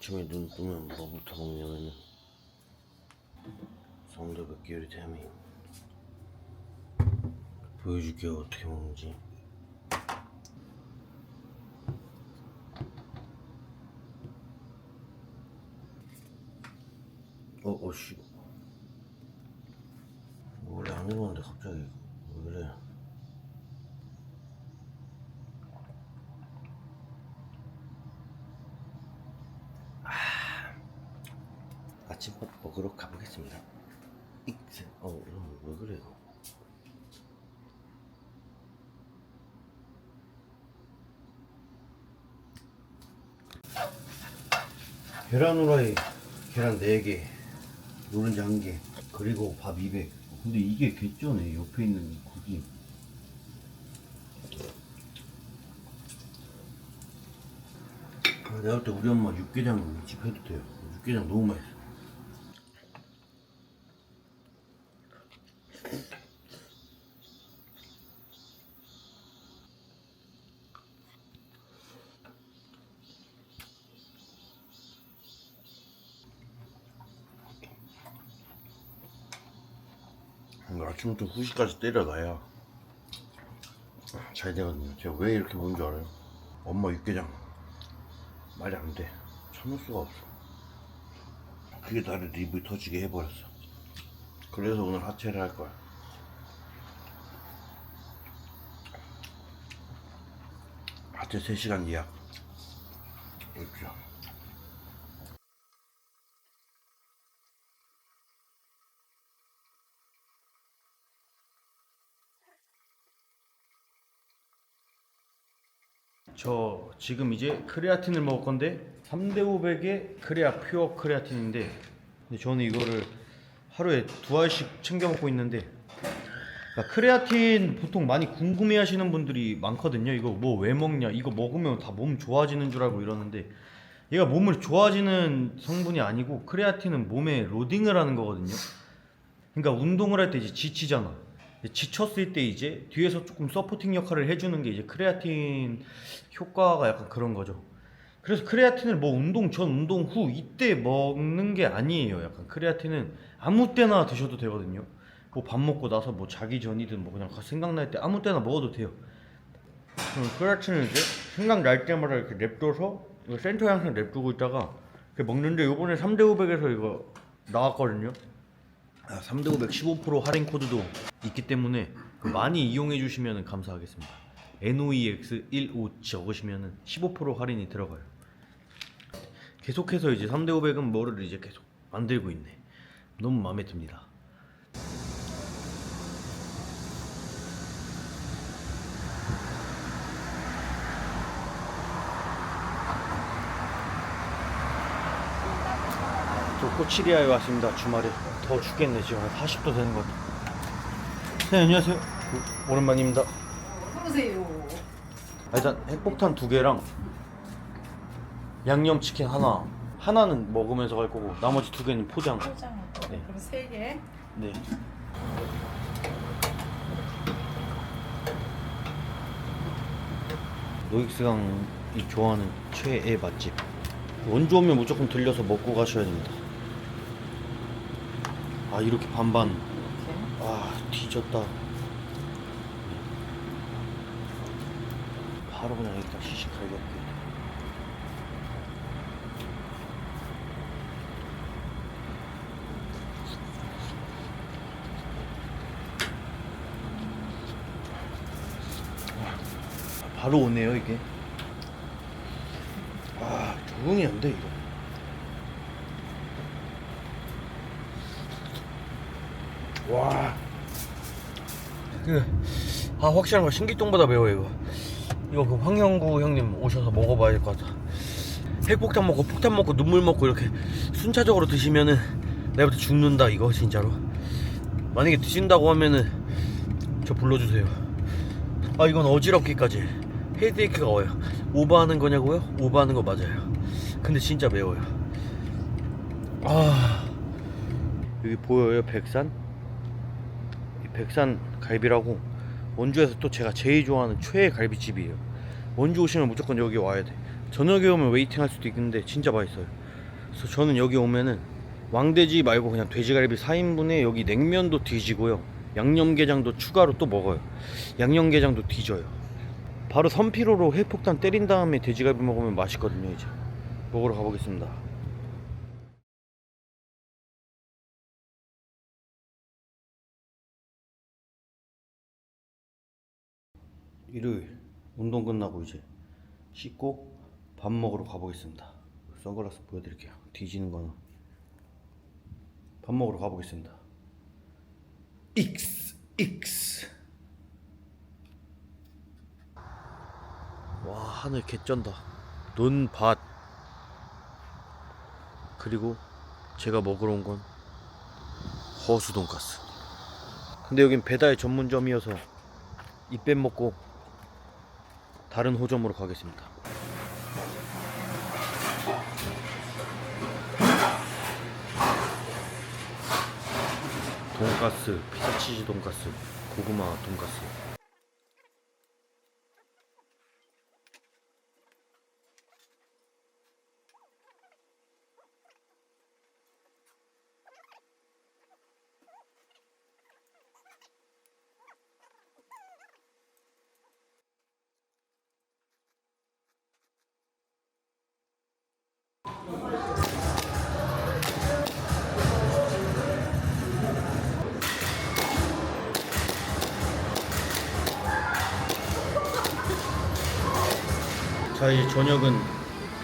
아침에 눈 뜨면 뭐부터 먹냐면은 성대በት 요리 태미 보여줄게요 어떻게 먹는지. 어, 어씨. 원래 안 이러는데 갑자기 왜 그래 아침밥 익스. 어, 왜 그래요? 계란 후라이, 계란 4개, 노른자 1개, 그리고 밥 200. 근데 이게 개쩌네, 옆에 있는 국이. 아, 내가 볼 때 우리 엄마 육개장 집 해도 돼요. 육개장 너무 맛있어. 아침부터 후식까지 때려놔야 잘 되거든요. 제가 왜 이렇게 먹는 줄 알아요? 엄마 육개장 말이 안 돼. 참을 수가 없어. 그게 나를 입을 터지게 해버렸어. 그래서 오늘 하체를 할 거야. 하체 3시간 예약. 이렇게. 저 지금 이제 크레아틴을 먹을 건데 3대 500의 크레아 퓨어 크레아틴인데 근데 저는 이거를 하루에 두 알씩 챙겨 먹고 있는데 그러니까 크레아틴 보통 많이 궁금해 하시는 분들이 많거든요. 이거 뭐 왜 먹냐? 이거 먹으면 다 몸 좋아지는 줄 알고 이러는데 얘가 몸을 좋아지는 성분이 아니고 크레아틴은 몸에 로딩을 하는 거거든요. 그러니까 운동을 할 때 이제 지치잖아. 지쳤을 때 이제 뒤에서 조금 서포팅 역할을 해주는 게 이제 크레아틴 효과가 약간 그런 거죠. 그래서 크레아틴을 뭐 운동 전, 운동 후 이때 먹는 게 아니에요. 약간 크레아틴은 아무 때나 드셔도 되거든요. 뭐 밥 먹고 나서 뭐 자기 전이든 뭐 그냥 생각날 때 아무 때나 먹어도 돼요. 그럼 크레아틴을 이제 생각날 때마다 이렇게 냅둬서 센터에 항상 냅두고 있다가 먹는데 요번에 3대 500에서 이거 나왔거든요. 아, 3대 500 15% 할인 코드도 있기 때문에 그 많이 이용해 주시면 감사하겠습니다. NOEX15 적으시면 15% 할인이 들어가요. 계속해서 이제 3대 500은 뭐를 이제 계속 만들고 있네. 너무 마음에 듭니다. 코치리아에 왔습니다. 주말에 더 죽겠네 지금 한 40도 되는 것 같아. 네 안녕하세요. 오- 오랜만입니다. 그러세요. 아, 일단 핵폭탄 두 개랑 양념 치킨 하나. 하나는 먹으면서 갈 거고 나머지 두 개는 포장. 포장. 네. 그럼 세 개. 네. 노익스강이 좋아하는 최애 맛집. 원주 오면 무조건 들려서 먹고 가셔야 됩니다. 아 이렇게 반반. 이렇게. 아 뒤졌다. 바로 그냥 여기다 시식하게 할게. 바로 오네요 이게. 아 적응이 안돼 이거. 와. 그, 아 확실한 거 신기똥보다 매워 이거. 이거 그 황영구 형님 오셔서 먹어봐야 될 것 같아. 핵폭탄 먹고 폭탄 먹고 눈물 먹고 이렇게 순차적으로 드시면은 내가부터 죽는다 이거 진짜로. 만약에 드신다고 하면은 저 불러주세요. 아 이건 어지럽기까지 헤드에이크가 와요. 오버하는 거냐고요? 오버하는 거 맞아요. 근데 진짜 매워요. 아 여기 보여요 백산? 이 백산 갈비라고 원주에서 또 제가 제일 좋아하는 최애 갈비집이에요. 원주 오시면 무조건 여기 와야 돼. 저녁에 오면 웨이팅 할 수도 있는데 진짜 맛있어요. 그래서 저는 여기 오면은 왕돼지 말고 그냥 돼지갈비 4인분에 여기 냉면도 뒤지고요. 양념게장도 추가로 또 먹어요. 양념게장도 뒤져요. 바로 선피로로 회폭탄 때린 다음에 돼지갈비 먹으면 맛있거든요. 이제 먹으러 가보겠습니다. 일요일 운동 끝나고 이제 씻고 밥 먹으러 가보겠습니다. 선글라스 보여드릴게요. 뒤지는 거는 밥 먹으러 가보겠습니다. X X 와 하늘 개쩐다. 눈밭 그리고 제가 먹으러 온 건 허수 돈가스. 근데 여긴 배달 전문점이어서 이뺀 먹고 다른 호점으로 가겠습니다. 돈가스, 피자치즈 돈가스, 고구마 돈가스. 자 이제 저녁은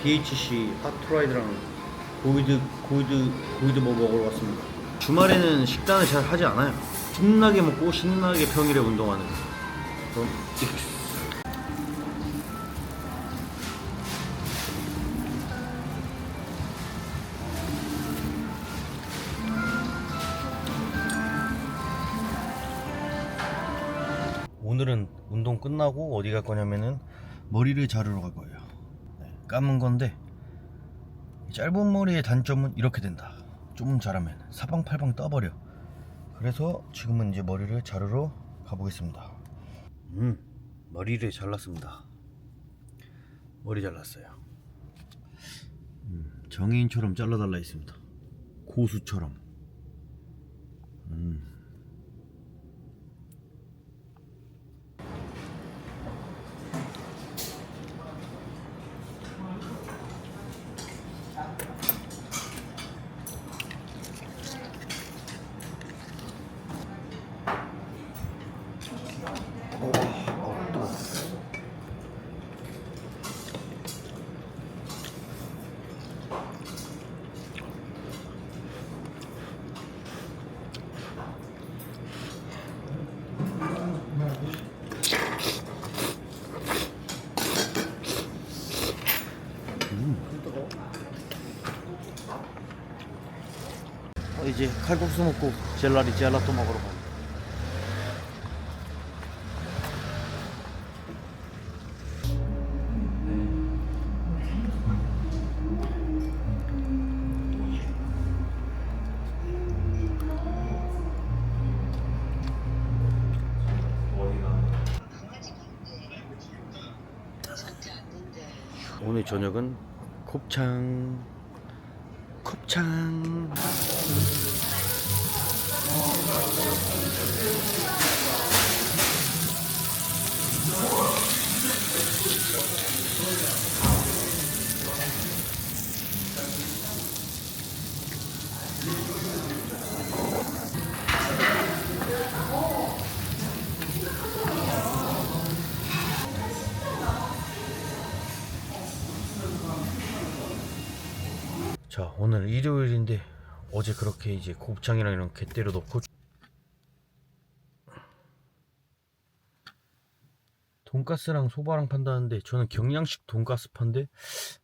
BHC 핫프라이드랑 고이드 고이드 고이드 뭐 먹으러 왔습니다. 주말에는 식단을 잘 하지 않아요. 신나게 먹고 신나게 평일에 운동하는. 그럼 익스. 오늘은 운동 끝나고 어디 갈 거냐면은 머리를 자르러 갈 거예요. 네, 감은 건데 짧은 머리의 단점은 이렇게 된다. 좀 자라면 사방팔방 떠버려. 그래서 지금은 이제 머리를 자르러 가보겠습니다. 음, 머리를 잘랐습니다. 머리 잘랐어요. 음, 정의인처럼 잘라달라 했습니다. 고수처럼. 음. 어, 이제 칼국수 먹고 젤라리 젤라또 먹으러 가요. 오늘 저녁은 곱창. 곱창 자 오늘 일요일인데 어제 그렇게 이제 곱창이랑 이런 게 때려 넣고 돈가스랑 소바랑 판다는데 저는 경양식 돈가스 판데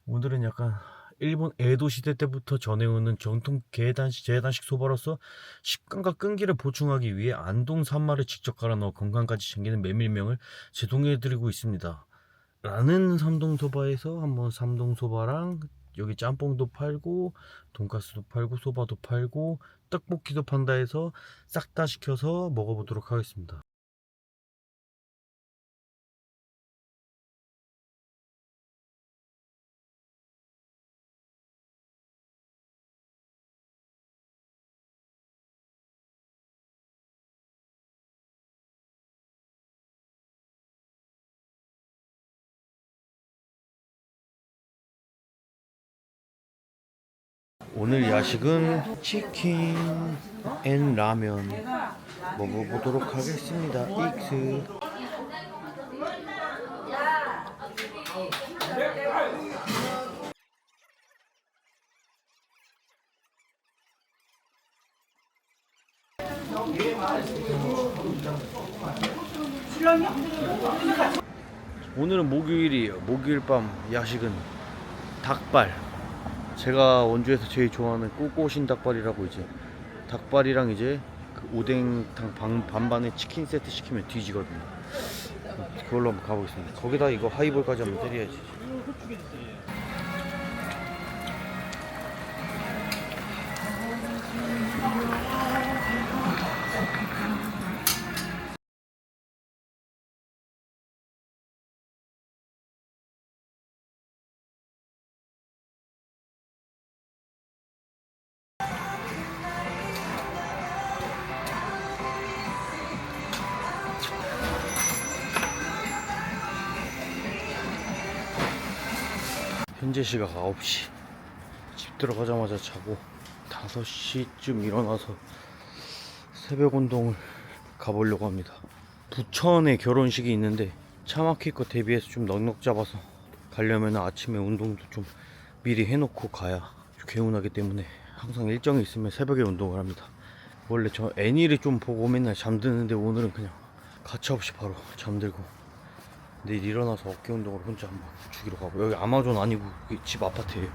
오늘은 약간 일본 에도 시대 때부터 전해오는 전통 계단식 제단식 소바로서 식감과 끈기를 보충하기 위해 안동 산마를 직접 갈아 넣어 건강까지 챙기는 메밀명을 제공해드리고 있습니다. 라는 삼동소바에서 한번 삼동소바랑 여기 짬뽕도 팔고 돈가스도 팔고 소바도 팔고 떡볶이도 판다 해서 싹 다 시켜서 먹어보도록 하겠습니다. 오늘 야식은 치킨 앤 라면 먹어보도록 하겠습니다. 익스. 오늘은 목요일이에요. 목요일 밤 야식은 닭발. 제가 원주에서 제일 좋아하는 꼬꼬신 닭발이라고 이제 닭발이랑 이제 그 오뎅탕 반, 반반에 치킨 세트 시키면 뒤지거든요. 그걸로 한번 가보겠습니다. 거기다 이거 하이볼까지 한번 때려야지. 현재 시각 9시. 집 들어가자마자 자고 5시쯤 일어나서 새벽 운동을 가보려고 합니다. 부천에 결혼식이 있는데 차 막힐 거 대비해서 좀 넉넉 잡아서 가려면 아침에 운동도 좀 미리 해놓고 가야 개운하기 때문에 항상 일정이 있으면 새벽에 운동을 합니다. 원래 저 애니를 좀 보고 맨날 잠드는데 오늘은 그냥 가차없이 바로 잠들고 내일 일어나서 어깨 운동을 혼자 한번 주기로 가고 여기 아마존 아니고 집 아파트예요.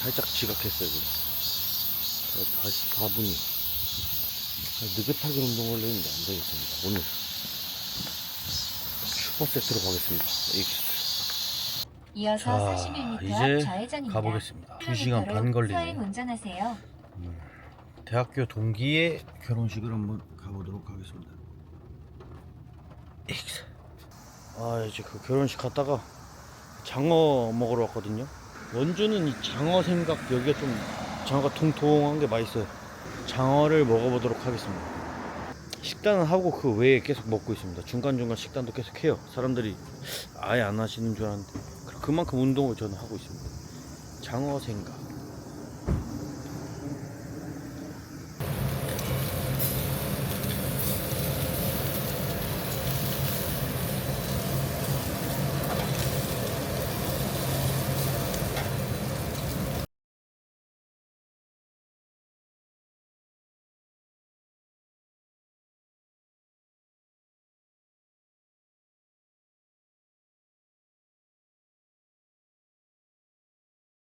살짝 지각했어요. 지금. 어, 다시 4분이 느긋하게 운동을 했는데 안 되겠습니다. 오늘 슈퍼 세트로 가겠습니다. 익스. 이어서 자, 41m 이제 좌회전입니다. 가보겠습니다. 2시간 반 걸리네요. 운전하세요. 대학교 동기의 결혼식을 한번 가보도록 하겠습니다. 아 이제 그 결혼식 갔다가 장어 먹으러 왔거든요. 원주는 이 장어 생각 여기가 좀 장어가 통통한 게 맛있어요. 장어를 먹어보도록 하겠습니다. 식단은 하고 그 외에 계속 먹고 있습니다. 중간중간 식단도 계속 해요. 사람들이 아예 안 하시는 줄 알았는데 그만큼 운동을 저는 하고 있습니다. 장어 생각.